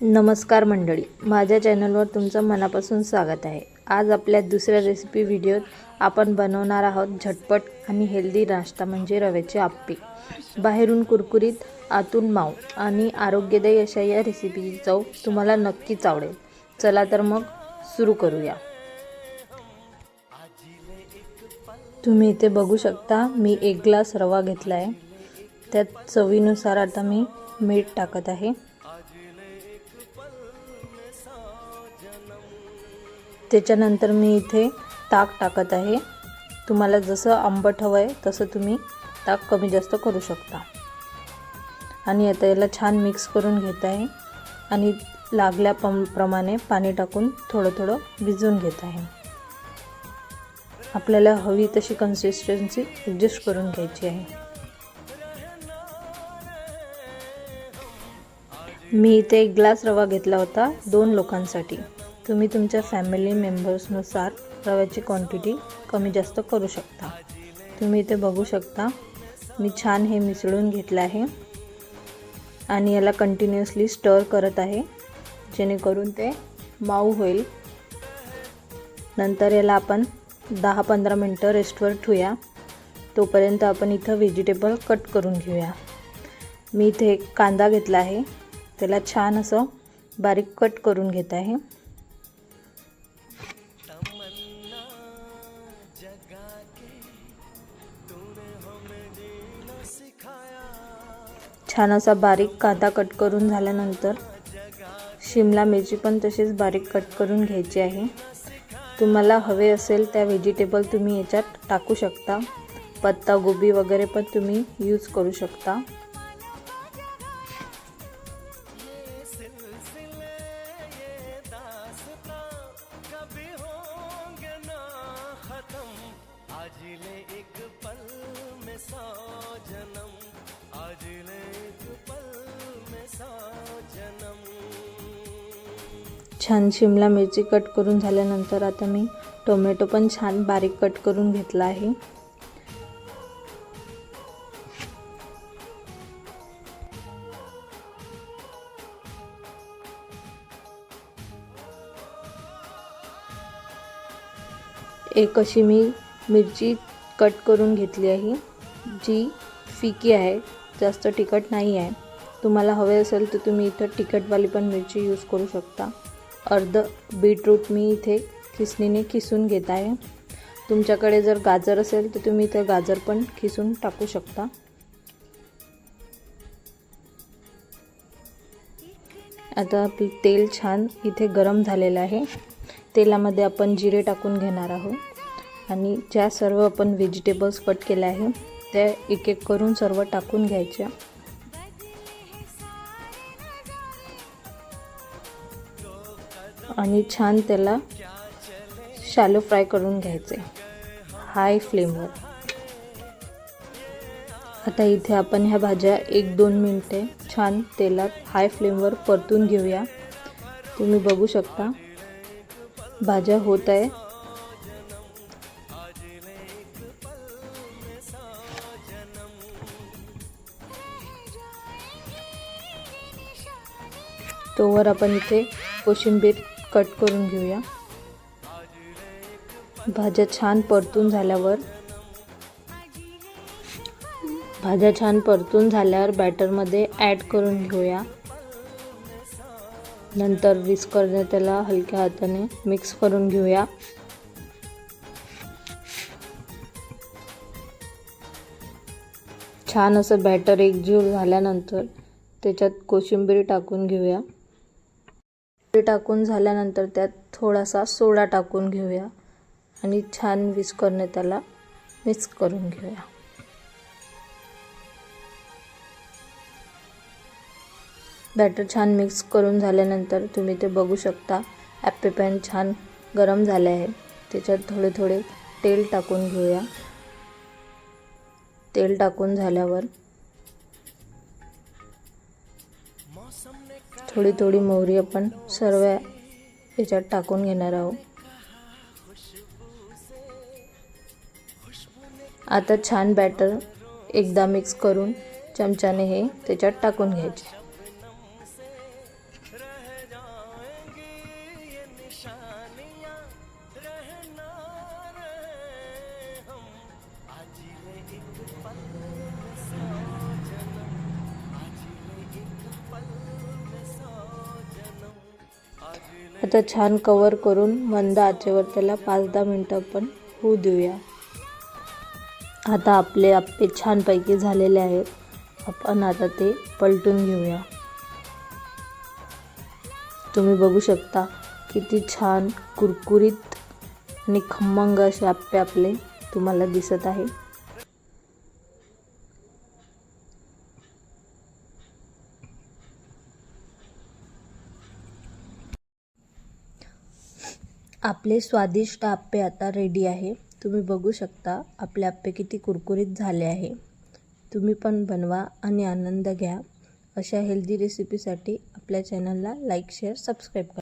नमस्कार मंडळी माझ्या चॅनलवर तुमचं मनापासून स्वागत आहे. आज आपल्या दुसऱ्या रेसिपी व्हिडिओत आपण बनवणार आहोत झटपट आणि हेल्दी नाश्ता म्हणजे रव्याचे आप्पे. बाहेरून कुरकुरीत आतून माऊ आणि आरोग्यदायी अशा या रेसिपीची चव तुम्हाला नक्कीच आवडेल. चला तर मग सुरू करूया. तुम्ही इथे बघू शकता मी एक ग्लास रवा घेतला आहे त्यात चवीनुसार आता मी मीठ टाकत आहे. त्याच्यानंतर मी इथे ताक टाकत आहे. तुम्हाला जसं आंबट हवं आहे तसं तुम्ही ताक कमी जास्त करू शकता. आणि आता याला छान मिक्स करून घेत आहे. आणि लागल्या पम प्रमाणे पाणी टाकून थोडं थोडं भिजवून घेत आहे. आपल्याला हवी तशी कन्सिस्टन्सी ॲडजस्ट करून घ्यायची आहे. मी इथे एक ग्लास रवा घेतला होता दोन लोकांसाठी. तुम्ही तुमच्या फॅमिली मेंबर्सनुसार रव्याची क्वांटिटी कमी जास्त करू शकता. तुम्ही इथे बघू शकता मी छान हे मिसळून घेतलं आहे. आणि याला कंटिन्युअसली स्टर करत आहे जेणेकरून ते माऊ होईल. नंतर याला आपण दहा पंधरा मिनटं रेस्टवर ठेवूया. तोपर्यंत आपण इथं व्हेजिटेबल कट करून घेऊया. मी इथे कांदा घेतला आहे त्याला छान असं बारीक कट करून घेत आहे. छान असा बारीक कांदा कट करून झाल्यानंतर शिमला मिरची पण तशीच बारीक कट करून घ्यायची आहे. तुम्हाला हवे असेल त्या व्हेजिटेबल तुम्ही याच्यात टाकू शकता. पत्ता गोबी वगैरे पण तुम्ही यूज करू शकता. छान शिमला मिरची कट करून झाल्यानंतर आता मी टोमॅटो पण छान बारीक कट करून घेतला आहे. एक अशी मी मिरची कट करून घेतली आहे जी फिकी आहे जास्त तिखट नाही आहे. तुम्हाला हवे असेल तर तुम्ही इथं तिखटवाली पण मिरची यूज करू शकता. अर्ध बीटरूट मी इथे खिसणीने खिसून घेत आहे. तुमच्याकडे जर गाजर असेल तर तुम्ही इथं गाजर पण खिसून टाकू शकता. आता आपलं तेल छान इथे गरम झालेलं आहे. तेलामध्ये आपण जिरे टाकून घेणार आहोत. आणि ज्या सर्व आपण व्हेजिटेबल्स कट केल्या आहे त्या एक एक करून सर्व टाकून घ्यायच्या. आणि छान त्याला शॅलो फ्राय करून घ्यायचे. हाय फ्लेमवर आता इथे आपण ह्या भाज्या एक दोन मिनटे छान तेलात हाय फ्लेमवर परतून घेऊया. तुम्ही बघू शकता. भाज्या होत आहे. तोवर आपण इथे कोशिंबीर कट करून घेऊया. भाज्या छान परतून झाल्यावर भाज्या छान परतून झाल्यावर बॅटरमध्ये ॲड करून घेऊया. नंतर विस्करने त्याला हलक्या हाताने मिक्स करून घेऊया. छान असं बॅटर एकजीव झाल्यानंतर त्याच्यात कोशिंबीर टाकून घेऊया. टाकून झाल्यानंतर त्यात थोडासा सोडा टाकून घेऊया. आणि छान विस्करने त्याला मिक्स करून घेऊया. बॅटर छान मिक्स करून झाल्यानंतर तुम्ही ते बघू शकता. ॲप्पे पॅन छान गरम झाले आहे. त्याच्यात थोडे थोडे तेल टाकून घेऊया. तेल टाकून झाल्यावर थोडी थोडी मोहरी आपण सर्व याच्यात टाकून घेणार आहोत. आता छान बॅटर एकदा मिक्स करून चमच्याने हे त्याच्यात टाकून घ्यायचे. आता छान कवर करून मंद आचेवर त्याला पाच दहा मिनटं आपण होऊ देऊया. आता आपले आप्पे छानपैकी झालेले आहेत. आपण आता ते पलटून घेऊया. तुम्ही बघू शकता किती छान कुरकुरीत आणि खमंग असे आप्पे आपले तुम्हाला दिसत आहे. आपले स्वादिष्ट आप्पे आता रेडी आहे. तुम्ही बघू शकता आपले आप्पे किती कुरकुरीत झाले आहे. तुम्ही पण बनवा आणि आनंद घ्या. अशा हेल्दी रेसिपीसाठी आपल्या चॅनलला लाईक शेअर सबस्क्राईब करा.